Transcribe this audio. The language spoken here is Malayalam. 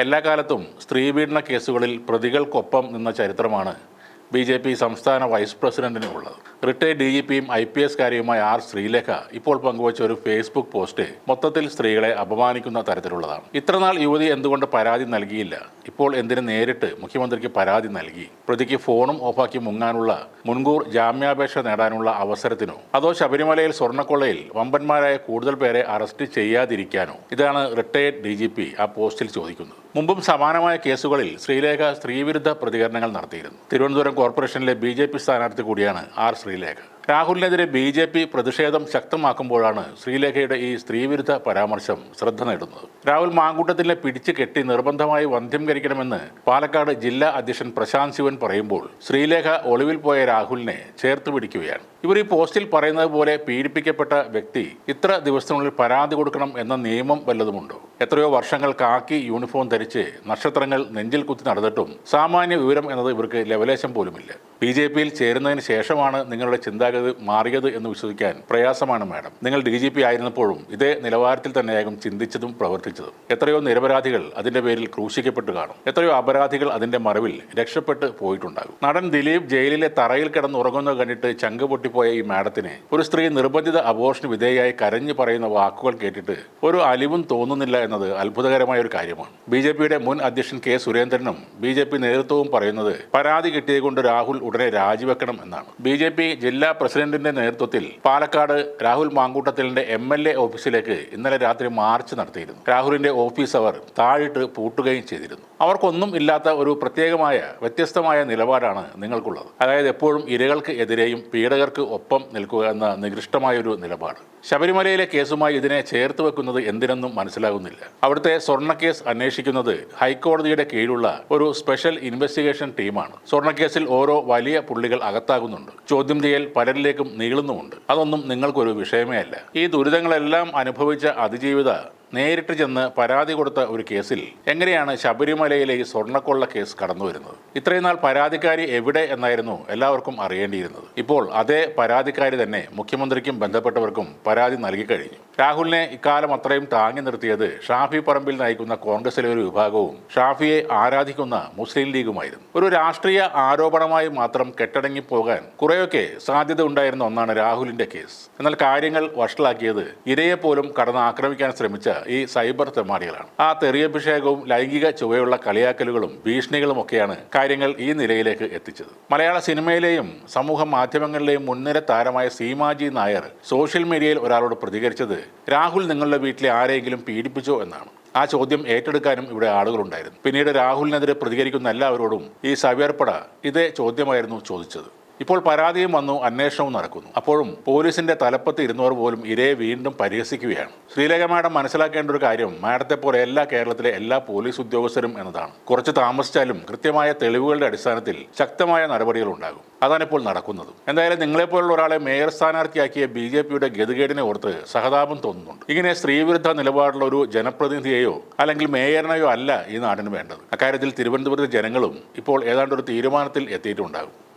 എല്ലാ കാലത്തും സ്ത്രീപീഡന കേസുകളിൽ പ്രതികൾക്കൊപ്പം നിന്ന ചരിത്രമാണ് ബി ജെ പി സംസ്ഥാന വൈസ് പ്രസിഡന്റിന് ഉള്ളത്. റിട്ടയർഡ് ഡി ജി പിയും ഐ പി എസ് കാര്യവുമായ ആർ ശ്രീലേഖ ഇപ്പോൾ പങ്കുവച്ച ഒരു ഫേസ്ബുക്ക് പോസ്റ്റ് മൊത്തത്തിൽ സ്ത്രീകളെ അപമാനിക്കുന്ന തരത്തിലുള്ളതാണ്. ഇത്രനാൾ യുവതി എന്തുകൊണ്ട് പരാതി നൽകിയില്ല? ഇപ്പോൾ എന്തിന് നേരിട്ട് മുഖ്യമന്ത്രിക്ക് പരാതി നൽകി? പ്രതിക്ക് ഫോണും ഓഫാക്കി മുങ്ങാനുള്ള മുൻകൂർ ജാമ്യാപേക്ഷ നേടാനുള്ള അവസരത്തിനോ? അതോ ശബരിമലയിൽ സ്വർണക്കൊള്ളയിൽ വമ്പന്മാരായ കൂടുതൽ പേരെ അറസ്റ്റ് ചെയ്യാതിരിക്കാനോ? ഇതാണ് റിട്ടയർഡ് ഡി ജി പി ആ പോസ്റ്റിൽ ചോദിക്കുന്നത്. മുമ്പും സമാനമായ കേസുകളിൽ ശ്രീലേഖ സ്ത്രീവിരുദ്ധ പ്രതികരണങ്ങൾ നടത്തിയിരുന്നു. തിരുവനന്തപുരം കോർപ്പറേഷനിലെ ബി ജെ പി സ്ഥാനാർത്ഥി കൂടിയാണ് ആർ ശ്രീലേഖ. രാഹുലിനെതിരെ ബി ജെ പി പ്രതിഷേധം ശക്തമാക്കുമ്പോഴാണ് ശ്രീലേഖയുടെ ഈ സ്ത്രീവിരുദ്ധ പരാമർശം ശ്രദ്ധ നേടുന്നത്. രാഹുൽ മാങ്കൂട്ടത്തിനെ പിടിച്ചു കെട്ടി നിർബന്ധമായി വന്ധ്യംകരിക്കണമെന്ന് പാലക്കാട് ജില്ലാ അധ്യക്ഷൻ പ്രശാന്ത് ശിവൻ പറയുമ്പോൾ ശ്രീലേഖ ഒളിവിൽ പോയ രാഹുലിനെ ചേർത്ത് പിടിക്കുകയാണ്. ഇവർ ഈ പോസ്റ്റിൽ പറയുന്നത് പോലെ പീഡിപ്പിക്കപ്പെട്ട വ്യക്തി ഇത്ര ദിവസത്തിനുള്ളിൽ പരാതി കൊടുക്കണം എന്ന നിയമം വല്ലതുമുണ്ടോ? എത്രയോ വർഷങ്ങൾ കാക്കി യൂണിഫോം ധരിച്ച് നക്ഷത്രങ്ങൾ നെഞ്ചിൽ കുത്തി നടന്നിട്ടും സാമാന്യ വിവരം എന്നത് ഇവർക്ക് ലവലേശം പോലുമില്ല. ബി ജെ പിയിൽ ചേരുന്നതിന് ശേഷമാണ് നിങ്ങളുടെ ചിന്താഗതി മാറിയത് എന്ന് വിശ്വസിക്കാൻ പ്രയാസമാണ് മാഡം. നിങ്ങൾ ഡി ജി പി ആയിരുന്നപ്പോഴും ഇതേ നിലവാരത്തിൽ തന്നെയാകും ചിന്തിച്ചതും പ്രവർത്തിച്ചതും. എത്രയോ നിരപരാധികൾ അതിന്റെ പേരിൽ ക്രൂശിക്കപ്പെട്ട് കാണും. എത്രയോ അപരാധികൾ അതിന്റെ മറവിൽ രക്ഷപ്പെട്ട് പോയിട്ടുണ്ടാകും. നടൻ ദിലീപ് ജയിലിലെ തറയിൽ കിടന്ന് ഉറങ്ങുന്നത് കണ്ടിട്ട് ചങ്ക് പൊട്ടിപ്പോയ ഈ മാഡത്തിനെ ഒരു സ്ത്രീ നിർബന്ധിത അബോഷന് വിധേയയായി കരഞ്ഞു പറയുന്ന വാക്കുകൾ കേട്ടിട്ട് ഒരു അലിവും തോന്നുന്നില്ല എന്നത് അത്ഭുതകരമായ ഒരു കാര്യമാണ്. ബി ജെ പിയുടെ മുൻ അധ്യക്ഷൻ കെ സുരേന്ദ്രനും ബി ജെ പി നേതൃത്വവും പറയുന്നത് പരാതി കിട്ടിയതുകൊണ്ട് രാഹുൽ ഉടനെ രാജിവെക്കണം എന്നാണ്. ബി ജെ പി ജില്ലാ പ്രസിഡന്റിന്റെ നേതൃത്വത്തിൽ പാലക്കാട് രാഹുൽ മാങ്കൂട്ടത്തിലിന്റെ എം എൽ എ ഓഫീസിലേക്ക് ഇന്നലെ രാത്രി മാർച്ച് നടത്തിയിരുന്നു. രാഹുലിന്റെ ഓഫീസ് അവർ താഴിട്ട് പൂട്ടുകയും ചെയ്തിരുന്നു. അവർക്കൊന്നും ഇല്ലാത്ത ഒരു പ്രത്യേകമായ വ്യത്യസ്തമായ നിലപാടാണ് നിങ്ങൾക്കുള്ളത്. അതായത് എപ്പോഴും ഇരകൾക്ക് എതിരെയും പീഡകർക്ക് ഒപ്പം നിൽക്കുക എന്ന നികൃഷ്ടമായൊരു നിലപാട്. ശബരിമലയിലെ കേസുമായി ഇതിനെ ചേർത്ത് വെക്കുന്നത് എന്തിനെന്നും മനസ്സിലാകുന്നില്ല. അവിടുത്തെ സ്വർണക്കേസ് അന്വേഷിക്കുന്നത് ഹൈക്കോടതിയുടെ കീഴിലുള്ള ഒരു സ്പെഷ്യൽ ഇൻവെസ്റ്റിഗേഷൻ ടീമാണ്. സ്വർണക്കേസിൽ ഓരോ വലിയ പുള്ളികൾ അകത്താകുന്നുണ്ട്. ചോദ്യം ചെയ്യൽ പലരിലേക്കും നീളുന്നുമുണ്ട്. അതൊന്നും നിങ്ങൾക്കൊരു വിഷയമേ അല്ല. ഈ ദുരിതങ്ങളെല്ലാം അനുഭവിച്ച അതിജീവിത നേരിട്ട് ചെന്ന് പരാതി കൊടുത്ത ഒരു കേസിൽ എങ്ങനെയാണ് ശബരിമലയിലെ ഈ സ്വർണക്കൊള്ള കേസ് കടന്നു വരുന്നത്? ഇത്രയും നാൾ പരാതിക്കാരി എവിടെ എന്നായിരുന്നു എല്ലാവർക്കും അറിയേണ്ടിയിരുന്നത്. ഇപ്പോൾ അതേ പരാതിക്കാരി തന്നെ മുഖ്യമന്ത്രിക്കും ബന്ധപ്പെട്ടവർക്കും പരാതി നൽകി കഴിഞ്ഞു. രാഹുലിനെ ഇക്കാലം അത്രയും താങ്ങി നിർത്തിയത് ഷാഫി പറമ്പിൽ നയിക്കുന്ന കോൺഗ്രസിലെ ഒരു വിഭാഗവും ഷാഫിയെ ആരാധിക്കുന്ന മുസ്ലിം ലീഗുമായിരുന്നു. ഒരു രാഷ്ട്രീയ ആരോപണമായി മാത്രം കെട്ടടങ്ങി പോകാൻ കുറെയൊക്കെ സാധ്യത ഉണ്ടായിരുന്ന ഒന്നാണ് രാഹുലിന്റെ കേസ്. എന്നാൽ കാര്യങ്ങൾ വഷളാക്കിയത് ഇരയെ പോലും കടന്ന് ആക്രമിക്കാൻ ശ്രമിച്ച ഈ സൈബർ തെമ്മാടികളാണ്. ആ തെറിയഭിഷേകവും ലൈംഗിക ചുവയുള്ള കളിയാക്കലുകളും ഭീഷണികളും ഒക്കെയാണ് കാര്യങ്ങൾ ഈ നിലയിലേക്ക് എത്തിച്ചത്. മലയാള സിനിമയിലെയും സമൂഹ മാധ്യമങ്ങളിലെയും മുൻനിര താരമായ സീമാജി നായർ സോഷ്യൽ മീഡിയയിൽ ഒരാളോട് പ്രതികരിച്ചത് രാഹുൽ നിങ്ങളുടെ വീട്ടിലെ ആരെങ്കിലും പീഡിപ്പിച്ചോ എന്നാണ്. ആ ചോദ്യം ഏറ്റെടുക്കാനും ഇവിടെ ആളുകളുണ്ടായിരുന്നു. പിന്നീട് രാഹുലിനെതിരെ പ്രതികരിക്കുന്ന എല്ലാവരോടും ഈ സവിയർപ്പട ഇതേ ചോദ്യമായിരുന്നു ചോദിച്ചത്. ഇപ്പോൾ പരാതിയും വന്നു അന്വേഷണവും നടക്കുന്നു. അപ്പോഴും പോലീസിന്റെ തലപ്പത്ത് ഇരുന്നവർ പോലും ഇരയെ വീണ്ടും പരിഹസിക്കുകയാണ്. ശ്രീലേഖ മാഡം മനസ്സിലാക്കേണ്ട ഒരു കാര്യം മാഡത്തെ പോലെ എല്ലാ കേരളത്തിലെ എല്ലാ പോലീസ് ഉദ്യോഗസ്ഥരും എന്നതാണ്. കുറച്ച് താമസിച്ചാലും കൃത്യമായ തെളിവുകളുടെ അടിസ്ഥാനത്തിൽ ശക്തമായ നടപടികൾ ഉണ്ടാകും. അതാണ് ഇപ്പോൾ നടക്കുന്നത്. എന്തായാലും നിങ്ങളെപ്പോലുള്ള ഒരാളെ മേയർ സ്ഥാനാർത്ഥിയാക്കിയ ബി ജെ പിയുടെ ഗതികേടിനെ ഓർത്ത് സഹതാപം തോന്നുന്നുണ്ട്. ഇങ്ങനെ സ്ത്രീവിരുദ്ധ നിലപാടുള്ള ഒരു ജനപ്രതിനിധിയെയോ അല്ലെങ്കിൽ മേയറിനെയോ അല്ല ഈ നാടിന് വേണ്ടത്. അക്കാര്യത്തിൽ തിരുവനന്തപുരത്തെ ജനങ്ങളും ഇപ്പോൾ ഏതാണ്ട് ഒരു തീരുമാനത്തിൽ എത്തിയിട്ടുണ്ടാകും.